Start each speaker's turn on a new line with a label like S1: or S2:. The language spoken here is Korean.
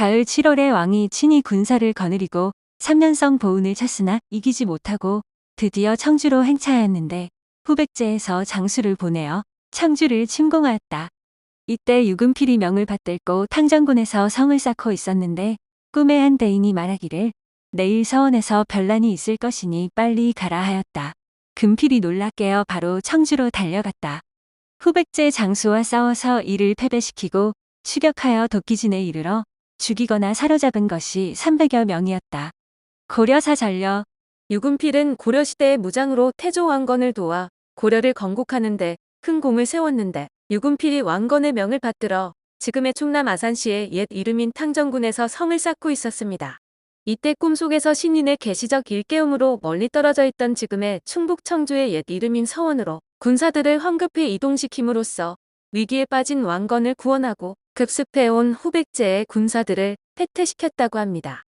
S1: 가을 7월에 왕이 친히 군사를 거느리고 3년성 보운을 쳤으나 이기지 못하고 드디어 청주로 행차하였는데 후백제에서 장수를 보내어 청주를 침공하였다. 이때 유금필이 명을 받들고 탕정군에서 성을 쌓고 있었는데 꿈의 한 대인이 말하기를 내일 서원에서 별난이 있을 것이니 빨리 가라 하였다. 금필이 놀라 깨어 바로 청주로 달려갔다. 후백제 장수와 싸워서 이를 패배시키고 추격하여 도끼진에 이르러 죽이거나 사로잡은 것이 300여 명이었다. 고려사 전려
S2: 유금필은 고려시대의 무장으로 태조 왕건을 도와 고려를 건국하는데 큰 공을 세웠는데 유금필이 왕건의 명을 받들어 지금의 충남 아산시의 옛 이름인 탕정군에서 성을 쌓고 있었습니다. 이때 꿈속에서 신인의 계시적 일깨움으로 멀리 떨어져 있던 지금의 충북 청주의 옛 이름인 서원으로 군사들을 황급히 이동시킴으로써 위기에 빠진 왕건을 구원하고 급습해온 후백제의 군사들을 패퇴시켰다고 합니다.